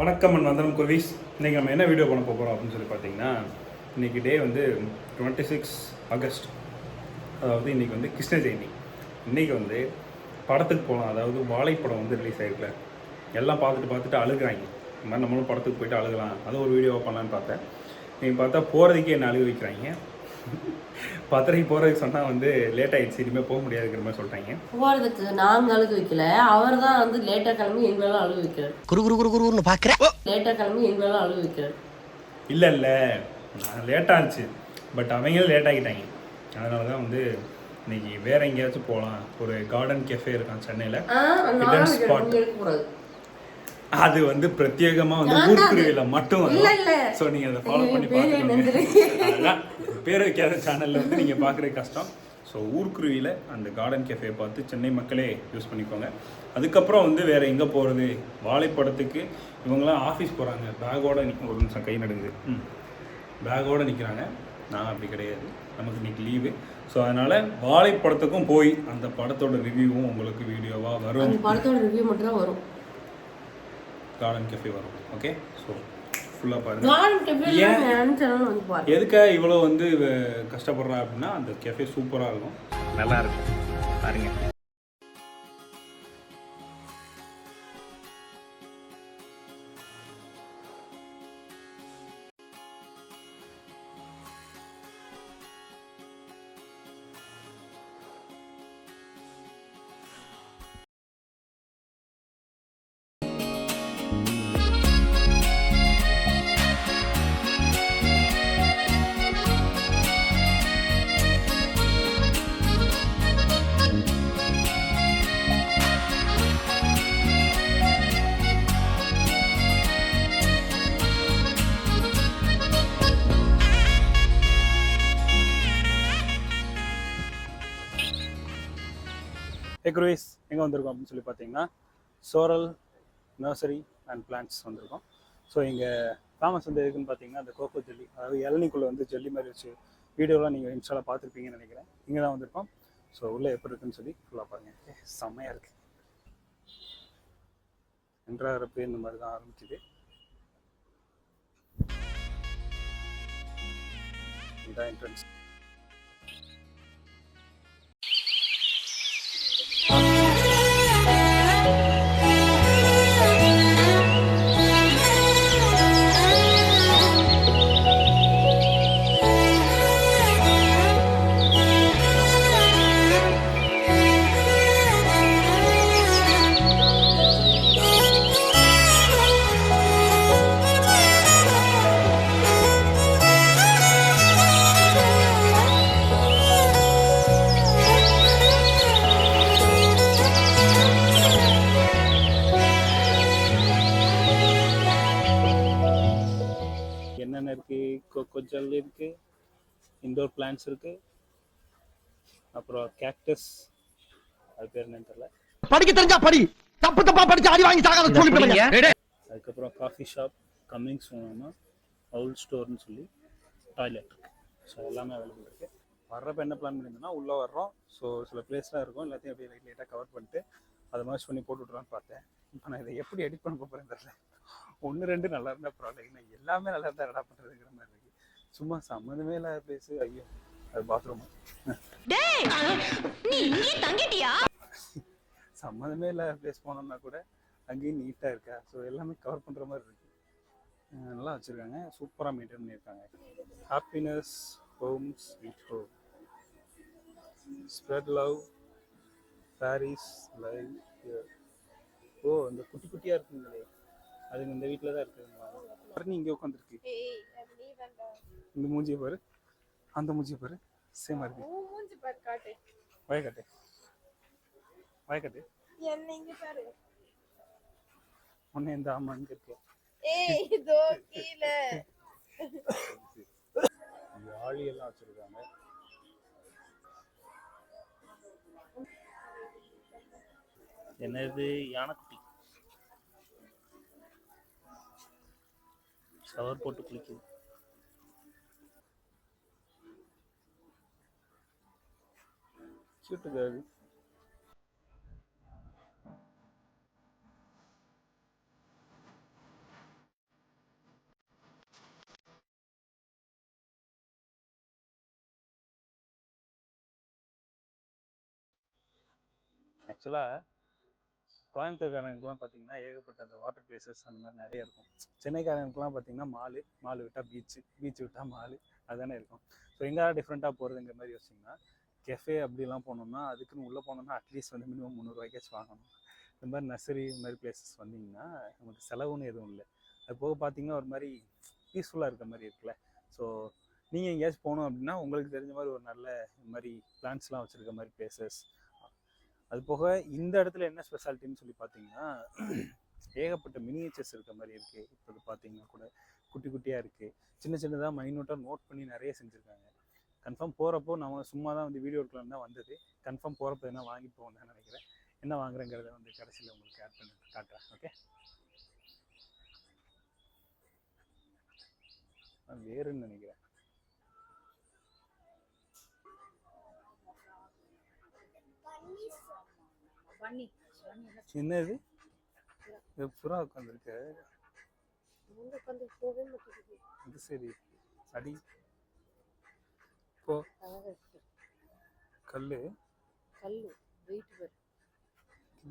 வணக்கம் அண்ட் வந்தனம் குர்வீஸ். இன்றைக்கி நம்ம என்ன வீடியோ பண்ண போகிறோம் அப்படின்னு சொல்லி பார்த்தீங்கன்னா இன்றைக்கி டே வந்து டுவெண்ட்டி சிக்ஸ் ஆகஸ்ட் அதாவது இன்றைக்கி வந்து கிருஷ்ண ஜெயந்தி. இன்றைக்கி வந்து படத்துக்கு போகலாம் அதாவது வாழைப்படம் வந்து ரிலீஸ் ஆகிருக்கல எல்லாம் பார்த்துட்டு பார்த்துட்டு அழுகுறாங்க. இந்த மாதிரி நம்மளும் படத்துக்கு போயிட்டு அழுகலாம். அது ஒரு வீடியோவை பண்ணலான்னு பார்த்தேன். நீங்கள் பார்த்தா போகிறதுக்கே என்ன அழுக வைக்கிறாங்க? பத்தரைக்கு போகிறதுக்கு சொன்னால் வந்து லேட் ஆகிடுச்சு இனிமேல் போக முடியாதுங்கிற மாதிரி சொல்லிட்டாங்க போறதுக்கு நாங்க அழுக வைக்கல. அவர் தான் வந்து லேட்டா கிளம்பி எங்களெல்லாம் அழுக வைக்கிறார். குரு குரு குரு குருன்னு பாக்குறேன் லேட்டா கிளம்பி எங்களெல்லாம் அழுக வைக்கிறார். இல்லை இல்லை. லேட்டாக இருந்துச்சு. பட் அவங்களும் லேட் ஆகிட்டாங்க. அதனால தான் வந்து இன்னைக்கு வேற எங்கேயாச்சும் போகலாம் ஒரு கார்டன் கெஃபே இருக்கான் சென்னையில். எடுக்கக்கூடாது அது வந்து பிரத்யேகமா வந்து தான் ஊர்க்குருவியில் மட்டும் இல்ல, இல்ல. ஸோ நீங்கள் அதை ஃபாலோ பண்ணி பேரே பார்த்துக்கோங்க. பேர் வைக்காத சேனலில் வந்து நீங்கள் பார்க்குறது கஷ்டம். ஸோ ஊர்க்குருவியில் அந்த கார்டன் கெஃபே பார்த்து சென்னை மக்களே யூஸ் பண்ணிக்கோங்க. அதுக்கப்புறம் வந்து வேற எங்கே போகிறது வாழைப்படத்துக்கு இவங்களாம் ஆஃபீஸ் போகிறாங்க பேக்கோட நிற்கும் ஒரு நிமிஷம் கை நடுங்குது. ம். பேக்கோட நிற்கிறாங்க நான் அப்படி கிடையாது. நமக்கு இன்னைக்கு லீவு ஸோ அதனால் வாழைப்படத்துக்கும் போய் அந்த படத்தோட ரிவ்யூவும் உங்களுக்கு வீடியோவாக வரும். படத்தோட ரிவ்யூ மட்டும் தான் வரும். கார்டன் கெஃபே வரும் ஓகே ஸோ ஃபுல்லாக பாருங்க. கார்டன் கெஃபே ஏன்? நினைச்சாலும் வந்து பாருங்க. எதுக்காக இவ்வளோ வந்து இவ கஷ்டப்படுறா அப்படின்னா அந்த கெஃபே சூப்பராக இருக்கும். நல்லா இருக்கும். பாருங்க. எக்ரோவேஸ் எங்கே வந்திருக்கோம் அப்படின்னு சொல்லி பார்த்தீங்கன்னா சோரல் நர்சரி அண்ட் பிளான்ட்ஸ் வந்திருக்கோம். ஸோ இங்கே ஃபேமஸ் வந்து எதுக்குன்னு பார்த்தீங்கன்னா அந்த கோகோ ஜெல்லி அதாவது இளநிக்குள்ளே வந்து ஜெல்லி மாதிரி வச்சு வீடியோலாம் நீங்கள் இன்ஸ்டாவில் பார்த்துருப்பீங்கன்னு நினைக்கிறேன். இங்கே தான் வந்திருக்கோம். ஸோ உள்ளே எப்படி இருக்குன்னு சொல்லி ஃபுல்லாக பாருங்கள் செம்மையாக இருக்குது என்ட்ராகிறப்ப இந்த மாதிரி தான் ஆரம்பிச்சுது. இதுதான் என்ட்ரன்ஸ் என்னென்ன இருக்கு கோகோ ஜெல் இருக்கு இண்டோர் பிளான்ட்ஸ் இருக்கு. அப்புறம் கேக்டஸ் அது பேர் என்னன்னு தெரியல. படிக்க தெரிஞ்சா படி. தப்பு தப்பா படிச்சு அடி வாங்கி சாகாத அதுக்கப்புறம் காஃபி ஷாப் கம்மிங் சோனாமா அவுல் ஸ்டோர்னு சொல்லி டாய்லெட் ஸோ எல்லாமே அவைலபிள் இருக்கு. வர்றப்ப என்ன பிளான் பண்ணியிருந்தோம்னா உள்ளே வர்றோம். ஸோ சில பிளேஸ்லாம் இருக்கும். எல்லாத்தையும் அப்படியே லைட் லைட்டாக கவர் பண்ணிட்டு அதை மர்ச் பண்ணி போட்டு விட்றான்னு பார்த்தேன். இப்போ நான் இதை எப்படி எடிட் பண்ண போகிறேன் தெரியல. ஒன்று ரெண்டு நல்லா இருந்தால் பரவாயில்ல. நான் எல்லாமே நல்லா இருந்தால் என்னடா பண்ணுறதுங்கிற மாதிரி இருக்கு. சும்மா சம்மந்தமே இல்லாத பிளேஸ் ஐயோ அது பாத்ரூம் சம்மந்தமே இல்லாத பிளேஸ் போனோம்னா கூட அங்கேயும் நீட்டாக இருக்கா? ஸோ எல்லாமே கவர் பண்ணுற மாதிரி இருக்கு. நல்லா வச்சுருக்காங்க. சூப்பராக மெயின்டைன் பண்ணியிருக்காங்க. Happiness homes with home spread love saris live ஓ இந்த குட்டி குட்டியாக இருக்குங்களே. அதுங்க இந்த வீட்டில் தான் இருக்குதுங்களா நீ இங்கே உட்காந்துருக்கு இந்த மூஞ்சியை பாரு. அந்த மூஞ்சியை பாரு. சேமாக இருக்கு. மூஞ்சி பாரு காட்டு. வயக்காட்டு வயக்காட்டு என்ன இங்க பாரு. உன்னை இந்த ஆமா இங்கே இருக்கு ஏய் இதோ கீழே. யாழி எல்லாம் வச்சிருக்காங்க. என்னது? யானைக்குட்டி ஷவர் போட்டு குளிக்குது. கியூட்டுங்க அது ஆக்சுவலாக கோயம்புத்தூர்காரங்களுக்குலாம் பார்த்தீங்கன்னா ஏகப்பட்ட அந்த வாட்டர் பிளேசஸ் அந்த மாதிரி நிறைய இருக்கும். சென்னைக்காரங்களுக்குலாம் பார்த்தீங்கன்னா மாலு மாலு விட்டால் பீச்சு பீச் விட்டால் மாலு அதுதானே இருக்கும். ஸோ எங்கேயா டிஃப்ரெண்ட்டாக போகிறதுங்கிற மாதிரி யோசிச்சிங்கன்னா கெஃபே அப்படிலாம் போனோம்னா அதுக்குன்னு உள்ளே போனோம்னா அட்லீஸ்ட் வந்து மினிமம் முந்நூறுவாய்க்காச்சும் வாங்கணும். இந்த மாதிரி நர்சரி இந்த மாதிரி பிளேசஸ் வந்தீங்கன்னா நமக்கு செலவுன்னு எதுவும் இல்லை. அது போக பார்த்தீங்கன்னா ஒரு மாதிரி பீஸ்ஃபுல்லாக இருக்க மாதிரி இருக்குல்ல. ஸோ நீங்கள் எங்கேயாச்சும் போகணும் அப்படின்னா உங்களுக்கு தெரிஞ்ச மாதிரி ஒரு நல்ல இந்த மாதிரி பிளான்ஸ்லாம் வச்சுருக்க மாதிரி பிளேசஸ் அது போக இந்த இடத்துல என்ன ஸ்பெஷாலிட்டின்னு சொல்லி பார்த்தீங்கன்னா ஏகப்பட்ட மினியேச்சர்ஸ் இருக்க மாதிரி இருக்குது இப்போ பார்த்தீங்கன்னா கூட குட்டி குட்டியாக இருக்குது சின்ன சின்னதாக மைனூட்டாக நோட் பண்ணி நிறைய செஞ்சுருக்காங்க. கன்ஃபார்ம் போகிறப்போ நம்ம சும்மா தான் வந்து வீடியோ எடுக்கலாம் தான் வந்தது. கன்ஃபார்ம் போகிறப்ப என்ன வாங்கி போகணும் தான் நினைக்கிறேன். என்ன வாங்குறேங்கிறத வந்து கடைசியில் உங்களுக்கு ஆட் பண்ணி காட்டுறேன் ஓகே வேறுன்னு நினைக்கிறேன் பண்ணி என்னது? புறா உட்காந்துருக்கு. அது சரி. அடி. போ. கல்லு. கல்லு. வெயிட் பாரு.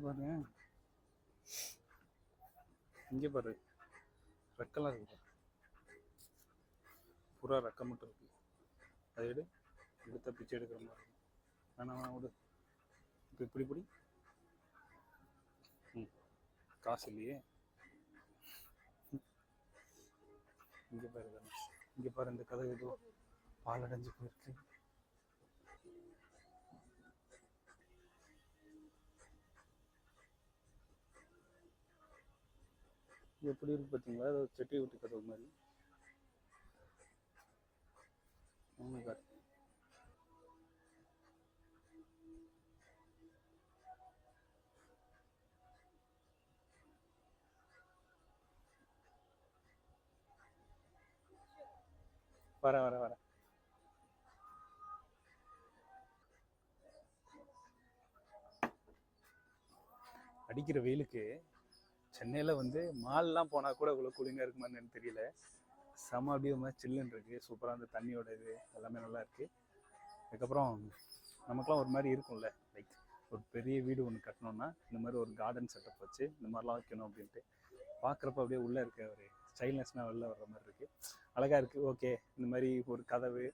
பாரு. இங்கே பாரு. ரெக்கெல்லாம் இருக்கு. புறா ரெக்க மட்டும் இருக்கு. அதை எடு. எடுத்த பிச்சை எடுக்கிற மாதிரி இருக்கும் வேணாம் விடு. இப்போ இப்படி இப்படி காசு இல்லையே இங்கே பாரு தனுஷ். இங்கே பாரு இந்த கதை ஏதோ பால் அடைஞ்சு போயிருக்கு. எப்படி இருக்கு பார்த்தீங்களா செட்டி விட்டு கதவு மாதிரி. Oh வர வர வர. அடிக்கிற வெயிலுக்கு சென்னையில் வந்து மால்லாம் போனால் கூட இவ்வளோ கூலிங்காக இருக்குமான்னு தெரியல. செம அப்படியே மாதிரி சில்லுன்னு இருக்குது சூப்பராக அந்த தண்ணியோட இது எல்லாமே நல்லா இருக்குது அதுக்கப்புறம் நமக்குலாம் ஒரு மாதிரி இருக்கும்ல. லைக் ஒரு பெரிய வீடு ஒன்று கட்டணும்னா இந்த மாதிரி ஒரு கார்டன் செட்டப் வச்சு இந்த மாதிரிலாம் வைக்கணும் அப்படின்ட்டு. பார்க்குறப்ப அப்படியே உள்ளே இருக்க ஒரு ஸ்டைல்னஸ்னால் வெளில வர்ற மாதிரி இருக்குது அழகாக இருக்குது ஓகே இந்த மாதிரி ஒரு கதவு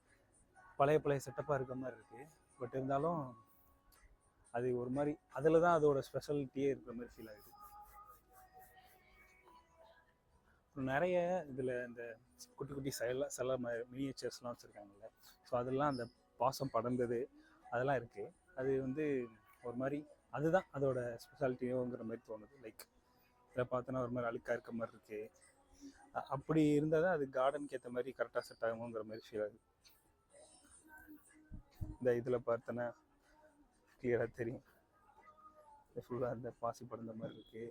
பழைய பழைய செட்டப்பாக இருக்க மாதிரி இருக்குது பட் இருந்தாலும் அது ஒரு மாதிரி அதில் தான் அதோட ஸ்பெஷாலிட்டியே இருக்கிற மாதிரி ஃபீல் ஆகுது. நிறைய இதில் இந்த குட்டி குட்டி சில சில மினியேச்சர்ஸ்லாம் வச்சுருக்காங்கல்ல. ஸோ அதெல்லாம் அந்த பாசம் படர்ந்தது அதெல்லாம் இருக்குது அது வந்து ஒரு மாதிரி அதுதான் அதோட ஸ்பெஷாலிட்டியோங்கிற மாதிரி தோணுது. லைக் இதில் பார்த்தோன்னா ஒரு மாதிரி அழுக்காக இருக்க மாதிரி இருக்குது அப்படி இருந்தால் தான் அது கார்டனுக்கு ஏற்ற மாதிரி கரெக்டாக செட் ஆகுங்கிற மாதிரி ஃபீல் ஆகுது. இந்த இதில் பார்த்தோன்னா கிளியராக தெரியும். ஃபுல்லாக அந்த பாசி படந்த மாதிரி இருக்குது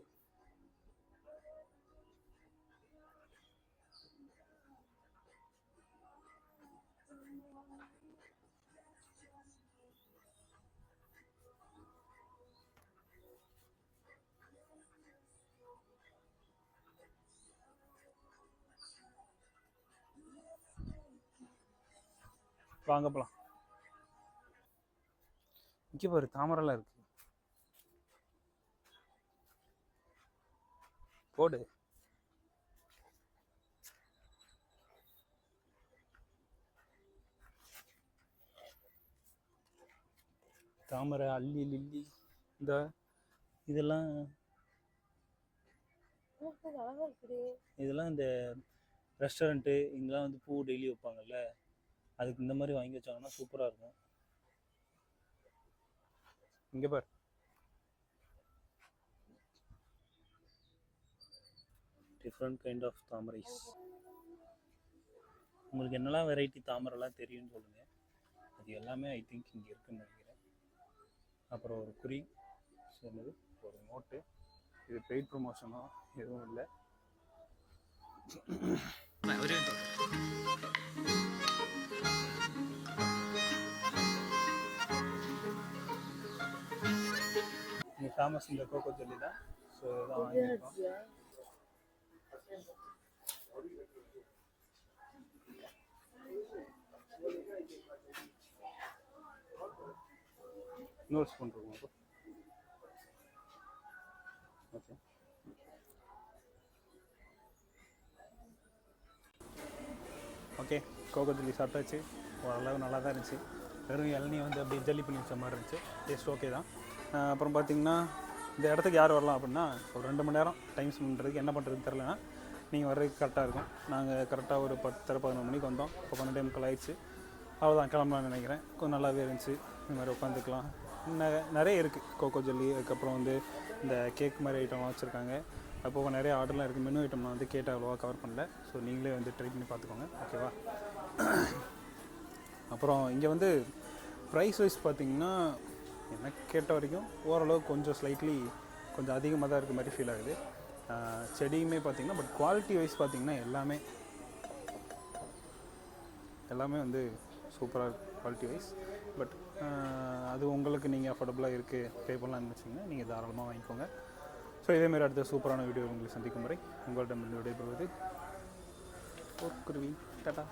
வாங்க போலாம். இங்கே பாரு தாமரைலாம் இருக்கு. போடு. தாமரை அல்லி லில்லி இந்த இதெல்லாம் இதெல்லாம் இந்த ரெஸ்டாரண்ட்டு இங்கெல்லாம் வந்து பூ டெய்லி வைப்பாங்கல்ல. அதுக்கு இந்த மாதிரி வாங்கி வச்சாங்கன்னா சூப்பராக இருக்கும். இங்கே பார். டிஃப்ரெண்ட் கைண்ட் ஆஃப் தாமரைஸ் உங்களுக்கு என்னெல்லாம் வெரைட்டி தாமரைலாம் தெரியும்னு சொல்லுங்கள் அது எல்லாமே ஐ திங்க் இங்கே இருக்குன்னு நினைக்கிறேன். அப்புறம் ஒரு குறி. சொன்னது ஒரு நோட்டு இது பெய்ட் ப்ரொமோஷனோ எதுவும் இல்லை. ஒரு ஃபேமஸ் இந்த கோகோ ஜெல்லி தான் ஸோ இதான் வாங்கியிருக்கோம் இன்னொரு ஸ்பூன் இருக்கும் ஓகே ஓகே கோகோ ஜெல்லி சாப்பிட்டாச்சு. ஓரளவு நல்லா தான் இருந்துச்சு. வெறும் இளநீ வந்து அப்படியே ஜல்லி பண்ணி வச்ச மாதிரி இருந்துச்சு. டேஸ்ட் ஓகே தான். அப்புறம் பார்த்தீங்கன்னா இந்த இடத்துக்கு யார் வரலாம் அப்படின்னா ஒரு ரெண்டு மணி நேரம் டைம் ஸ்பெண்ட் பண்ணுறதுக்கு என்ன பண்ணுறதுன்னு தெரிலனா நீங்கள் வர்றதுக்கு கரெக்டாக இருக்கும். நாங்கள் கரெக்டாக ஒரு பத்தரை பதினொரு மணிக்கு வந்தோம். இப்போ பன்னெண்டு டைம் ஆயிடுச்சு. அவ்வளோதான் கிளம்பலாம்னு நினைக்கிறேன். கொஞ்சம் நல்லாவே இருந்துச்சு. இந்த மாதிரி உட்காந்துக்கலாம். நிறைய இருக்குது கோகோ ஜல்லி அதுக்கப்புறம் வந்து இந்த கேக் மாதிரி ஐட்டம்லாம் வச்சுருக்காங்க. அப்போ நிறைய ஆர்டர்லாம் இருக்குது மெனு ஐட்டம் நான் வந்து கேட்டால் அவ்வளோவா கவர் பண்ணல. ஸோ நீங்களே வந்து ட்ரை பண்ணி பார்த்துக்கோங்க. ஓகேவா அப்புறம் இங்கே வந்து ப்ரைஸ் வைஸ் பார்த்தீங்கன்னா எனக்கு கேட்ட வரைக்கும் ஓரளவு கொஞ்சம் ஸ்லைட்லி கொஞ்சம் அதிகமாக தான் இருக்க மாதிரி ஃபீல் ஆகுது. செடியுமே பார்த்திங்கன்னா பட் குவாலிட்டி வைஸ் பார்த்தீங்கன்னா எல்லாமே எல்லாமே வந்து சூப்பராக இருக்குது குவாலிட்டி வைஸ் பட் அது உங்களுக்கு நீங்கள் அஃபோர்டபுளாக இருக்குது பே பண்ணலாம்னு வச்சிங்கன்னா நீங்கள் தாராளமாக வாங்கிக்கோங்க. ஸோ இதேமாரி அடுத்த சூப்பரான வீடியோ உங்களுக்கு சந்திக்கும் வரை உங்கள்கிட்ட விடைபெறுவது குருவி டாட்டா